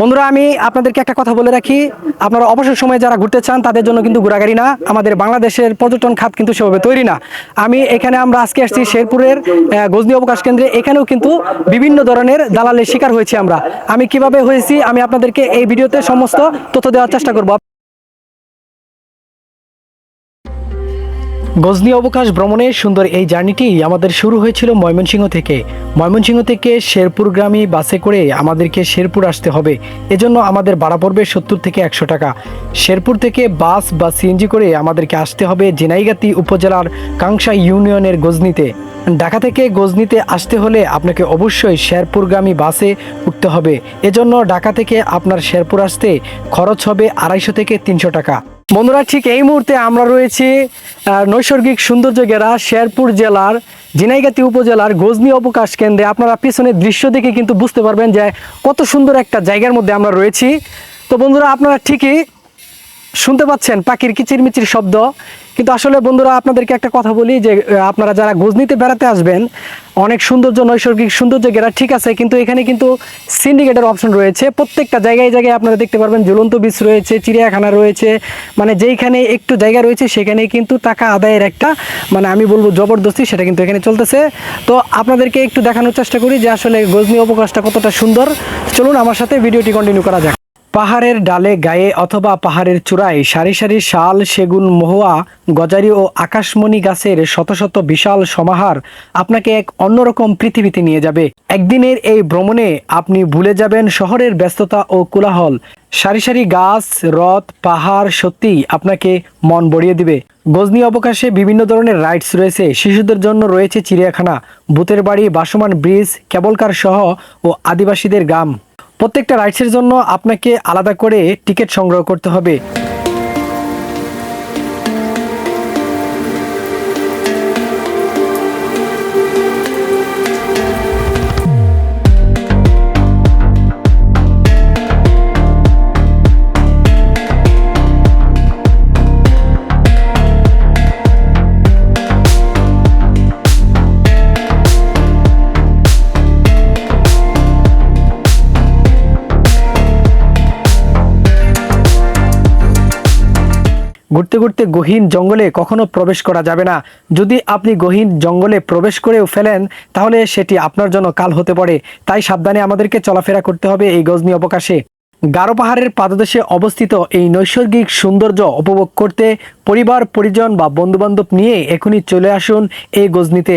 বন্ধুরা, আমি আপনাদেরকে একটা কথা বলে রাখি। আপনারা অবসর সময়ে যারা ঘুরতে চান, তাদের জন্য কিন্তু ঘোরাগাড়ি না। আমাদের বাংলাদেশের পর্যটন খাত কিন্তু সেভাবে তৈরি না। আমি এখানে আমরা আজকে আসছি শেরপুরের গজনি অবকাশ কেন্দ্রে। এখানেও কিন্তু বিভিন্ন ধরনের দালালের শিকার হয়েছি আমরা। আমি কীভাবে হয়েছি, আমি আপনাদেরকে এই ভিডিওতে সমস্ত তথ্য দেওয়ার চেষ্টা করব। গজনী অবকাশ ভ্রমণের সুন্দর এই জার্নিটি আমাদের শুরু হয়েছিল ময়মনসিংহ থেকে। ময়মনসিংহ থেকে শেরপুরগ্রামী বাসে করে আমাদেরকে শেরপুর আসতে হবে। এজন্য আমাদের ভাড়া পড়বে সত্তর থেকে একশো টাকা। শেরপুর থেকে বাস বা সিএনজি করে আমাদেরকে আসতে হবে জেনাইগাতি উপজেলার কাংসা ইউনিয়নের গজনীতে। ঢাকা থেকে গজনীতে আসতে হলে আপনাকে অবশ্যই শেরপুরগামী বাসে উঠতে হবে। এজন্য ঢাকা থেকে আপনার শেরপুর আসতে খরচ হবে আড়াইশো থেকে তিনশো টাকা। বন্ধুরা, ঠিক এই মুহূর্তে আমরা রয়েছি নৈসর্গিক সৌন্দর্য গেরা শেরপুর জেলার জিনাইগাতি উপজেলার গজনি অবকাশ কেন্দ্রে। আপনারা পিছনের দৃশ্য দেখে কিন্তু বুঝতে পারবেন যে কত সুন্দর একটা জায়গার মধ্যে আমরা রয়েছি। তো বন্ধুরা, আপনারা ঠিকই শুনতে পাচ্ছেন পাখির কিচিরমিচির শব্দ। কিন্তু আসলে বন্ধুরা, আপনাদেরকে একটা কথা বলি যে আপনারা যারা গজনিতে বেড়াতে আসবেন, অনেক সৌন্দর্য, নৈসর্গিক সৌন্দর্য ঘেরা ঠিক আছে, কিন্তু এখানে কিন্তু সিন্ডিকেটের অপশন রয়েছে। প্রত্যেকটা জায়গায় জায়গায় আপনারা দেখতে পারবেন, ঝুলন্ত বীজ রয়েছে, চিড়িয়াখানা রয়েছে মানে যেইখানে একটু জায়গা রয়েছে সেখানে কিন্তু টাকা আদায়ের একটা মানে আমি বলব জবরদস্তি, সেটা কিন্তু এখানে চলতেছে। তো আপনাদেরকে একটু দেখানোর চেষ্টা করি যে আসলে গজনি অবকাশটা কতটা সুন্দর। চলুন আমার সাথে ভিডিওটি কন্টিনিউ করা যাক। পাহাড়ের ডালে গায়ে অথবা পাহাড়ের চূড়ায় সারি সারি শাল, সেগুন, মহুয়া, গজারি ও আকাশমণি গাছের শত শত বিশাল সমাহার আপনাকে এক অন্যরকম পৃথিবীতে নিয়ে যাবে। একদিনের এই ভ্রমণে আপনি ভুলে যাবেন শহরের ব্যস্ততা ও কোলাহল। সারি সারি গাছ রথ পাহাড় সত্যি আপনাকে মন ভরিয়ে দিবে। গজনি অবকাশে বিভিন্ন ধরনের রাইডস রয়েছে। শিশুদের জন্য রয়েছে চিড়িয়াখানা, ভূতের বাড়ি, বাসমান ব্রিজ, কেবলকার সহ ও আদিবাসীদের গ্রাম। প্রত্যেকটা রাইডসের জন্য আপনাকে আলাদা করে টিকিট সংগ্রহ করতে হবে। ঘুরতে ঘুরতে গহীন জঙ্গলে কখনো প্রবেশ করা যাবে না। যদি আপনি গহীন জঙ্গলে প্রবেশ করেও ফেলেন, তাহলে সেটি আপনার জন্য কাল হতে পারে। তাই সাবধানে আমাদেরকে চলাফেরা করতে হবে এই গজনি অবকাশে। গারো পাহাড়ের পাদদেশে অবস্থিত এই নৈসর্গিক সৌন্দর্য উপভোগ করতে পরিবার, পরিজন বা বন্ধুবান্ধব নিয়ে এখনই চলে আসুন এই গজনিতে।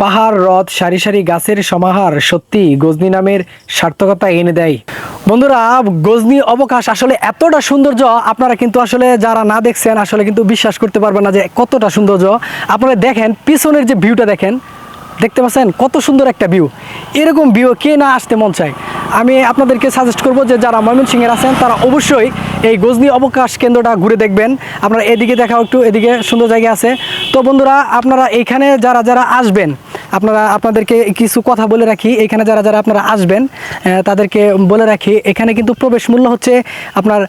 পাহাড়, হ্রদ, সারি সারি গাছের সমাহার সত্যি গজনি নামের সার্থকতা এনে দেয়। বন্ধুরা, গজনি অবকাশ আসলে এতটা সৌন্দর্য আপনারা কিন্তু আসলে যারা না দেখছেন আসলে কিন্তু বিশ্বাস করতে পারবেন না যে কতটা সৌন্দর্য। আপনারা দেখেন, পিছনের যে ভিউটা দেখেন, দেখতে পাচ্ছেন কত সুন্দর একটা ভিউ এরকম ভিউ কে না আসতে মন চায়? আমি আপনাদেরকে সাজেস্ট করব যে যারা ময়মনসিংহের আছেন, তারা অবশ্যই এই গজনি অবকাশ কেন্দ্রটা ঘুরে দেখবেন। আপনারা এদিকে দেখাও একটু, এদিকে সুন্দর জায়গা আছে। তো বন্ধুরা, আপনারা এইখানে যারা যারা আসবেন আপনারা, আপনাদেরকে কিছু কথা বলে রাখি। এখানে যারা যারা আপনারা আসবেন তাদেরকে বলে রাখি, এখানে কিন্তু প্রবেশ মূল্য হচ্ছে আপনার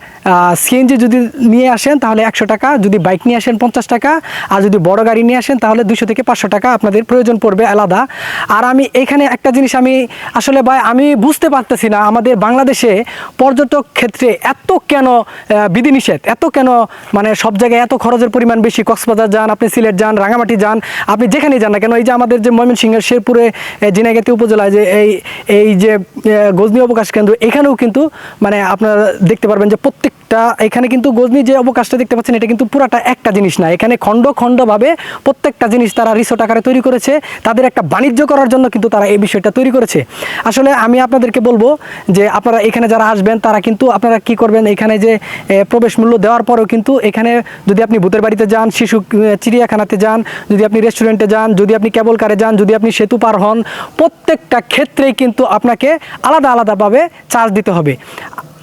সিএনজি যদি নিয়ে আসেন তাহলে একশো টাকা, যদি বাইক নিয়ে আসেন পঞ্চাশ টাকা, আর যদি বড় গাড়ি নিয়ে আসেন তাহলে দুশো থেকে পাঁচশো টাকা আপনাদের প্রয়োজন পড়বে আলাদা। আর আমি এখানে একটা জিনিস আমি আসলে ভাই, আমি বুঝতে পারতেছি না, আমাদের বাংলাদেশে পর্যটক ক্ষেত্রে এত কেন বিধিনিষেধ, এত কেন মানে সব জায়গায় এত খরচের পরিমাণ বেশি? কক্সবাজার যান, আপনি সিলেট যান, রাঙামাটি যান, আপনি যেখানেই যান না কেন, এই যে আমাদের যে ময়মনসিংহের শেরপুরে জিনাগাতি উপজেলায় যে এই এই যে গজনি অবকাশ কেন্দ্র, এখানেও কিন্তু মানে আপনারা দেখতে পারবেন যে প্রত্যেকটা, এখানে কিন্তু গজনি যে অবকাশটা দেখতে পাচ্ছেন, এটা কিন্তু পুরাটা একটা জিনিস না। এখানে খণ্ড খণ্ডভাবে প্রত্যেকটা জিনিস তারা রিসোর্ট আকারে তৈরি করেছে। তাদের একটা বাণিজ্য করার জন্য কিন্তু তারা এই বিষয়টা তৈরি করেছে। আসলে আমি আপনাদেরকে বলব যে আপনারা এখানে যারা আসবেন, তারা কিন্তু আপনারা কি করবেন, এখানে যে প্রবেশ মূল্য দেওয়ার পরেও কিন্তু এখানে যদি আপনি ভূতের বাড়িতে যান, শিশু চিড়িয়াখানাতে যান, যদি আপনি রেস্টুরেন্টে যান, যদি আপনি কেবল কারে যান যদি আপনি সেতু পার হন প্রত্যেকটা ক্ষেত্রেই কিন্তু আপনাকে আলাদা আলাদাভাবে চার্জ দিতে হবে।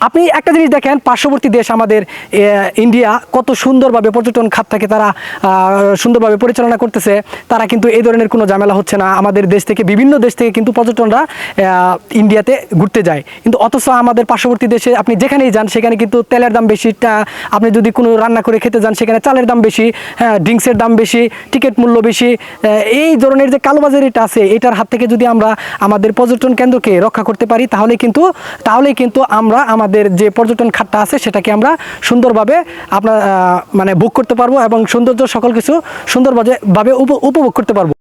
আপনি একটা জিনিস দেখেন, পার্শ্ববর্তী দেশ আমাদের ইন্ডিয়া কত সুন্দরভাবে পর্যটন খাতটাকে তারা সুন্দরভাবে পরিচালনা করতেছে। তারা কিন্তু এই ধরনের কোনো ঝামেলা হচ্ছে না। আমাদের দেশ থেকে, বিভিন্ন দেশ থেকে কিন্তু পর্যটনরা ইন্ডিয়াতে ঘুরতে যায়। কিন্তু অথচ আমাদের পার্শ্ববর্তী দেশে আপনি যেখানেই যান, সেখানে কিন্তু তেলের দাম বেশি। আপনি যদি কোনো রান্না করে খেতে যান, সেখানে চালের দাম বেশি হ্যাঁ ড্রিঙ্কসের দাম বেশি, টিকিট মূল্য বেশি এই ধরনের যে কালোবাজারিটা আছে, এটার হাত থেকে যদি আমরা আমাদের পর্যটন কেন্দ্রকে রক্ষা করতে পারি, তাহলে কিন্তু তাহলে কিন্তু আমরা আমাদের যে পর্যটন খাতটা আছে সেটাকে আমরা সুন্দরভাবে আপনার মানে বুক করতে পারব এবং সৌন্দর্য সকল কিছু সুন্দরভাবে, ভাবে উপ- উপভোগ করতে পারব।